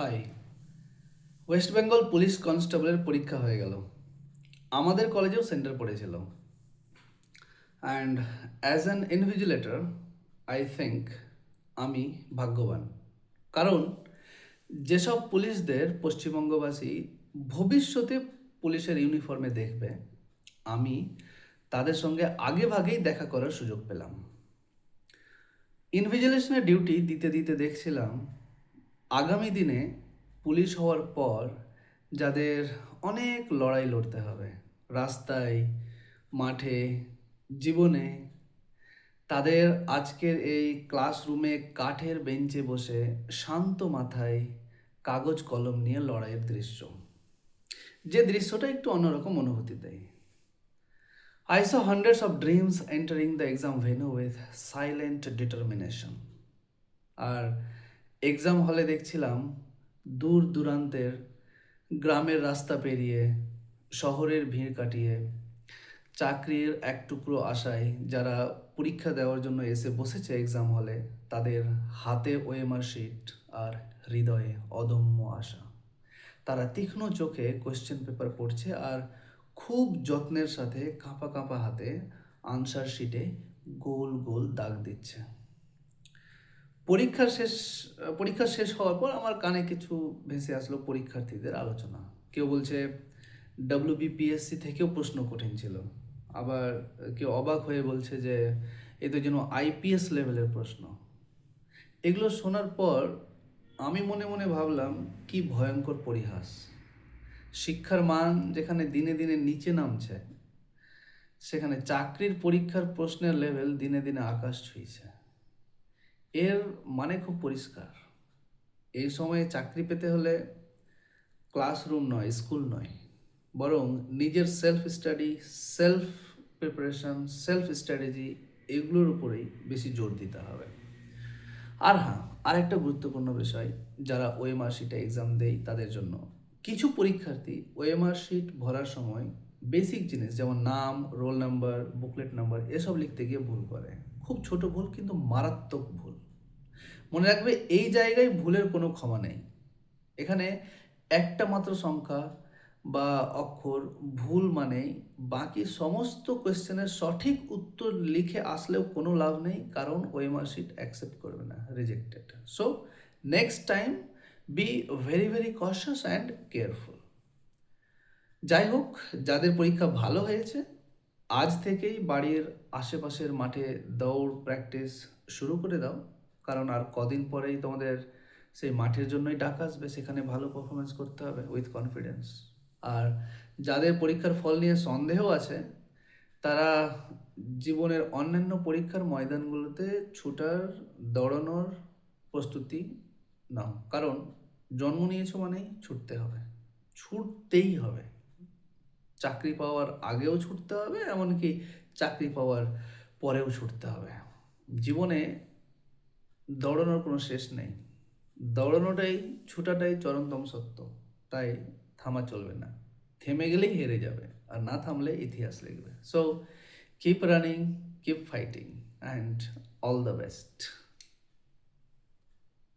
High West Bengal police কনস্টেবলের পরীক্ষা হয়ে গেল। আমাদের কলেজেও সেন্টার পড়েছিল। And as an invigilator I think আমি ভাগ্যবান। কারণ যেসব পুলিশদের পশ্চিমবঙ্গবাসী ভবিষ্যতে পুলিশের ইউনিফর্মে দেখবে, আমি তাদের সঙ্গে আগে ভাগেই দেখা করার সুযোগ পেলাম। ইনভিজিলেশনের ডিউটি দিতে দিতে দেখছিলাম আগামী দিনে পুলিশ হওয়ার পর যাদের অনেক লড়াই লড়তে হবে, রাস্তায়, মাঠে, জীবনে, তাদের আজকের এই ক্লাসরুমে কাঠের বেঞ্চে বসে শান্ত মাথায় কাগজ কলম নিয়ে লড়াইয়ের দৃশ্য যে দৃশ্যটা একটু অন্যরকম অনুভূতি দেয় I saw hundreds of dreams entering the exam venue with silent determination. আর এক্সাম হলে দেখছিলাম দূর দূরান্তের গ্রামের রাস্তা পেরিয়ে, শহরের ভিড় কাটিয়ে, চাকরির এক টুকরো আশায় যারা পরীক্ষা দেওয়ার জন্য এসে বসেছে এক্সাম হলে তাদের হাতে ওয়েমার শিট আর হৃদয়ে অদম্য আশা। তারা তীক্ষ্ণ চোখে কোয়েশ্চেন পেপার পড়ছে আর খুব যত্নের সাথে কাঁপা কাঁপা হাতে আনসার শিটে গোল গোল দাগ দিচ্ছে। পরীক্ষা শেষ পরীক্ষা শেষ হওয়ার পর আমার কানে কিছু ভেসে আসলো পরীক্ষার্থীদের আলোচনা। কেউ বলছে ডাব্লিউবিপিএসসি থেকেও প্রশ্ন কঠিন ছিল। আবার কেউ অবাক হয়ে বলছে যে, এ তো যেন আইপিএস লেভেলের প্রশ্ন। এগুলো শোনার পর আমি মনে মনে ভাবলাম, কি ভয়ঙ্কর পরিহাস। শিক্ষার মান যেখানে দিনে দিনে নিচে নামছে, সেখানে চাকরির পরীক্ষার প্রশ্নের লেভেল দিনে দিনে আকাশ ছুঁইছে। এর মানে খুব পরিষ্কার। এই সময়ে চাকরি পেতে হলে ক্লাসরুম নয় স্কুল নয়। বরং নিজের self study self preparation self strategy এগুলোর উপরেই বেশি জোর দিতে হবে। আর হ্যাঁ আরেকটা গুরুত্বপূর্ণ বিষয়, যারা ওএমআর শিটে এক্সাম দেয় তাদের জন্য। কিছু পরীক্ষার্থী ওএমআর শিট ভরার সময় বেসিক জিনিস যেমন নাম রোল নাম্বার বুকলেট নাম্বার এসব লিখতে গিয়ে ভুল করে। খুব ছোট ভুল, কিন্তু মারাত্মক ভুল। মনে রাখবে এই জায়গায় ভুলের কোনো ক্ষমা নেই। এখানে একটা মাত্র সংখ্যা বা অক্ষর ভুল মানেই বাকি সমস্ত কোয়েশ্চেনের সঠিক উত্তর লিখে আসলেও কোনো লাভ নেই, কারণ ওএমআর শিট অ্যাকসেপ্ট করবে না rejected so next time be very very cautious and careful যাই হোক, যাদের পরীক্ষা ভালো হয়েছে, আজ থেকেই বাড়ির আশেপাশের মাঠে দৌড় প্র্যাকটিস শুরু করে দাও। কারণ আর কদিন পরেই তোমাদের সেই মাঠের জন্যই ডাক আসবে, সেখানে ভালো পারফরমেন্স করতে হবে উইথ কনফিডেন্স আর যাদের পরীক্ষার ফল নিয়ে সন্দেহ আছে, তারা জীবনের অন্যান্য পরীক্ষার ময়দানগুলোতে ছুটার, দৌড়ানোর প্রস্তুতি নাও। কারণ জন্ম নিয়েছো মানেই ছুটতে হবে। ছুটতেই হবে। চাকরি পাওয়ার আগেও ছুটতে হবে, এমনকি চাকরি পাওয়ার পরেও ছুটতে হবে। জীবনে দৌড়ানোর কোনো শেষ নেই। দৌড়ানোটাই, ছোটাটাই চরমতম সত্য। তাই থামা চলবে না। থেমে গেলেই হেরে যাবে, আর না থামলে ইতিহাস লিখবে। So keep running keep fighting and all the best